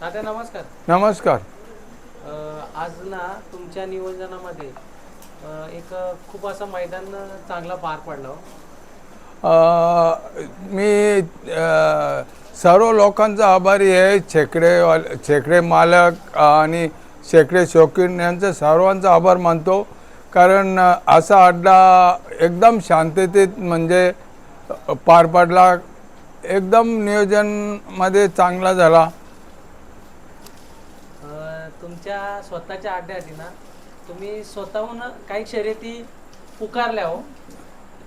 दादा नमस्कार. नमस्कार. अ, आज ना तुमच्या नियोजनामध्ये अ, एक खूप असं मैदान चांगला पार पडलं हो. अ, मी अ, सर्व लोकांचा आभारी आहे. छेकडे छेकडे मालक आणि शेकडे शौकीन यांचा सर्वांचा आभार मानतो. कारण अ, असा अड्डा एकदम शांततेत म्हणजे पार पडला. एकदम नियोजनमध्ये चांगला झाला. तुमच्या स्वतःच्या अड्ड्यासाठी ना तुम्ही स्वतःहून काही शर्यती पुकारल्या हो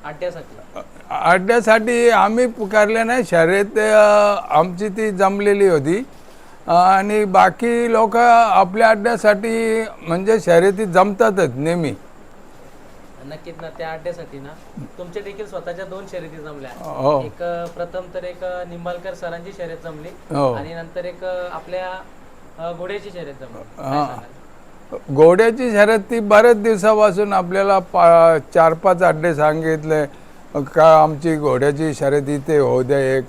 अड्ड्यासाठी. अड्ड्यासाठी आम्ही पुकारले नाही शर्यत आमची ती जमलेली होती. आणि बाकी लोक आपल्या अड्ड्यासाठी म्हणजे शर्यती जमतातच नेहमी. नक्कीच ना त्या अड्ड्यासाठी ना तुमच्या देखील स्वतःच्या दोन शर्यती जमल्या. हो. एक प्रथम तर एक निंबाळकर सरांची शर्यत जमली. हो. आणि नंतर एक आपल्या घोड्याची शर्यत जमली. काय हा. सांगाल? घोड्याची शर्यत ती बऱ्याच दिवसापासून आपल्याला पा चार पाच अड्डे सांगितले का आमची घोड्याची शर्यत इथे होऊ द्या एक.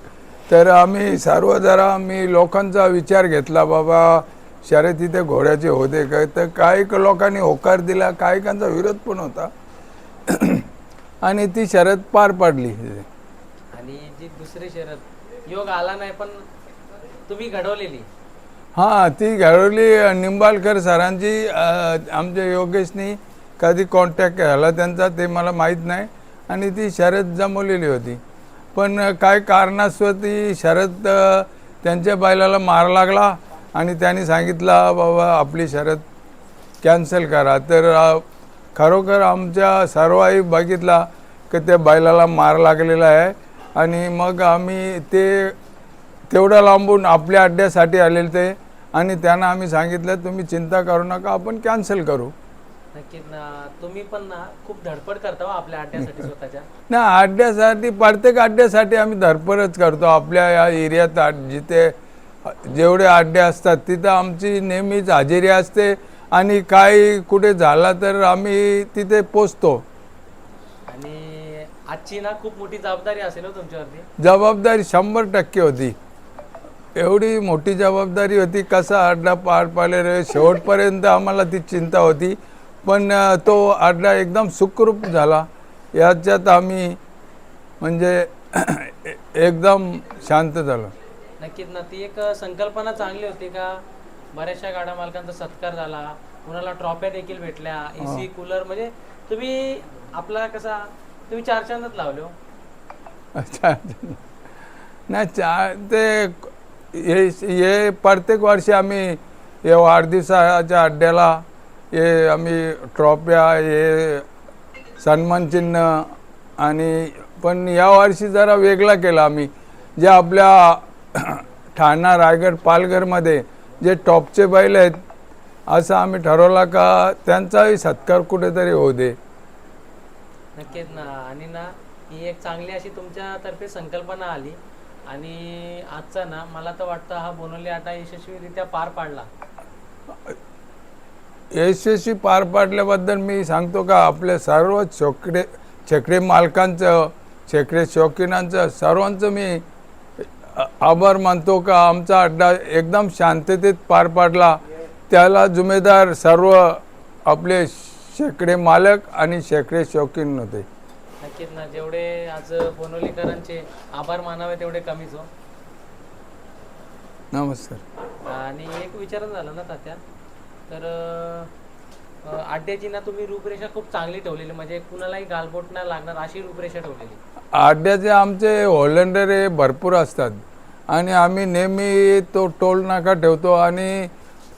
तर आम्ही सर्व जरा मी लोकांचा विचार घेतला बाबा शर्यत इथे घोड्याची होऊ दे काय तर काही लोकांनी होकार दिला काहीकांचा विरोध पण होता. आणि ती शर्यत पार पडली. आणि जी दुसरी शर्यत योग आला नाही पण तुम्ही घडवलेली. हां ती घडवली निंबाळकर सरांची आमच्या योगेशनी कधी कॉन्टॅक्ट झाला त्यांचा ते मला माहीत नाही. आणि ती शरद जमवलेली होती. पण काय कारणास्तव ती शरद त्यांच्या बैलाला मार लागला आणि त्यांनी सांगितला बाबा आपली शरद कॅन्सल करा. तर खरोखर आमच्या सर्वाही बघितला की त्या बैलाला मार लागलेला आहे. आणि मग आम्ही ते तेवढं लांबून आपल्या अड्ड्यासाठी आलेले ते. आणि त्यांना आम्ही सांगितलं तुम्ही चिंता करू नका आपण कॅन्सल करू. नक्कीच ना तुम्ही पण ना खूप धडपड करता हो आपल्या अड्ड्यासाठी स्वतःच्या. ना अड्ड्यासाठी प्रत्येक अड्ड्यासाठी आम्ही धडपडच करतो. आपल्या या एरियात जिथे जेवढे अड्डे असतात तिथं आमची नेहमीच हजेरी असते आणि काही कुठे झाला तर आम्ही तिथे पोचतो. आणि आजची ना खूप मोठी जबाबदारी असेल हो तुमच्यावरती. जबाबदारी शंभर टक्के होती. एवढी मोठी जबाबदारी होती कसा अड्डा पार पाडले रे? शेवटपर्यंत आम्हाला ती चिंता होती पण तो अड्डा एकदम सुखरूप झाला. याच्यात आम्ही म्हणजे एकदम शांत झालो. नक्कीच ना ती एक संकल्पना चांगली होती का? बऱ्याचशा गाड्या मालकांचा सत्कार झाला कुणाला ट्रॉफ्या देखील भेटल्या एसी कूलर म्हणजे तुम्ही आपला कसा तुम्ही चार चांदच लावले हो. अच्छा नाही चा ते हे हे प्रत्येक वर्षी आम्ही हे वाढदिवसाच्या अड्ड्याला हे आम्ही ट्रॉफ्या हे सन्मानचिन्ह आणि पण यावर्षी जरा वेगळा केला आम्ही. जे आपल्या ठाणा रायगड पालघरमध्ये जे टॉपचे बैल आहेत असं आम्ही ठरवला का त्यांचाही सत्कार कुठेतरी होऊ दे. नक्कीच ना. आणि ना ही एक चांगली अशी तुमच्यातर्फे संकल्पना आली. आणि आजचा ना मला तर वाटतं हा बोनवली आटा यशस्वीरित्या पार पाडला. यशस्वी पार पाडल्याबद्दल मी सांगतो का आपल्या सर्व छोकडे छेकडे मालकांचं छेकडे शौकीनांचं सर्वांचं मी आभार मानतो का आमचा अड्डा एकदम शांततेत पार पाडला. त्याला जुमेदार सर्व आपले शेकडे मालक आणि शेकडे शौकीन होते. नक्कीच ना जेवढे आज बोनवलीकरांचे आभार मानावे तेवढे कमीच हो. नमस्कार. आणि एक विचारण झालं ना तात्या तर अं, ना तुम्ही रूपरेषा खूप चांगली ठेवलेली म्हणजे कुणालाही गालबोट नाही लागणार अशी रूपरेषा ठेवलेली. अड्ड्याचे आमचे होलंडर हे भरपूर असतात आणि आम्ही नेहमी तो टोल नाका ठेवतो आणि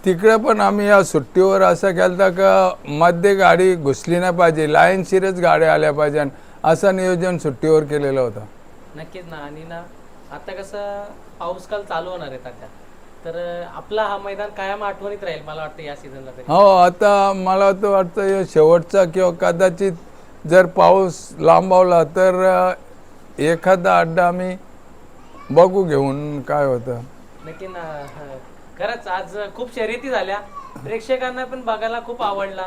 तिकडे पण आम्ही या सुट्टीवर असं केलं का मध्ये गाडी घुसली नाही पाहिजे लाईनशीरच गाड्या आल्या पाहिजे असं नियोजन सुट्टीवर केलेलं होतं. नक्कीच ना. आणि ना आता कसं पाऊस काल चालू होणार आहे तात्या तर आपला हा मैदान कायम आठवणीत राहील मला वाटतं या सीझनला तरी. हो आता मला तर वाटतं शेवटचा किंवा कदाचित जर पाऊस लांबवला तर एखादा अड्डा आम्ही बघू घेऊन काय होतं. नक्की ना. खरंच आज खूप शर्यती झाल्या. प्रेक्षकांना पण बघायला खूप आवडला.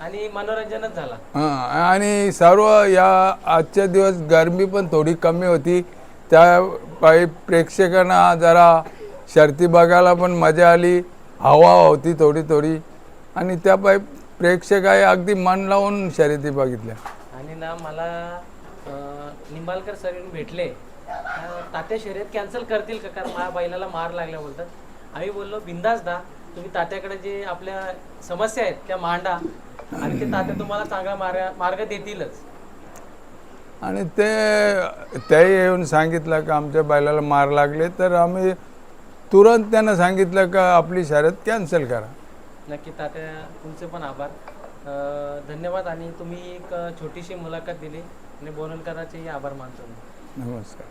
आणि मनोरंजनच झाला. हां आणि सर्व या आजच्या दिवस गरमी पण थोडी कमी होती. त्या पायी प्रेक्षकांना जरा शर्ती बघायला पण मजा आली. हवा होती थोडी थोडी. आणि त्या पाय प्रेक्षक आहे अगदी मन लावून शर्यती बघितल्या. आणि ना मला अं, निंबाळकर सर येऊन भेटले. अं, तात्या शर्यत कॅन्सल करतील का? कारण माझ्या बैलाला मार लागल्या बोलतात. आम्ही बोललो बिंदास दा. तुम्ही तात्याकडे जे आपल्या समस्या आहेत त्या मांडा. आणि ते तात्या तुम्हाला चांगला मार्ग मार्ग देतीलच. आणि ते त्याही येऊन सांगितलं का आमच्या बैलाला मार लागले तर आम्ही तुरंत त्यांना सांगितलं का आपली शर्यत कॅन्सल करा. नक्की तात्या तुमचे पण आभार. अं, धन्यवाद आणि तुम्ही एक छोटीशी मुलाखत दिली आणि बोनलकरांचेही आभार मानतो मी. नमस्कार.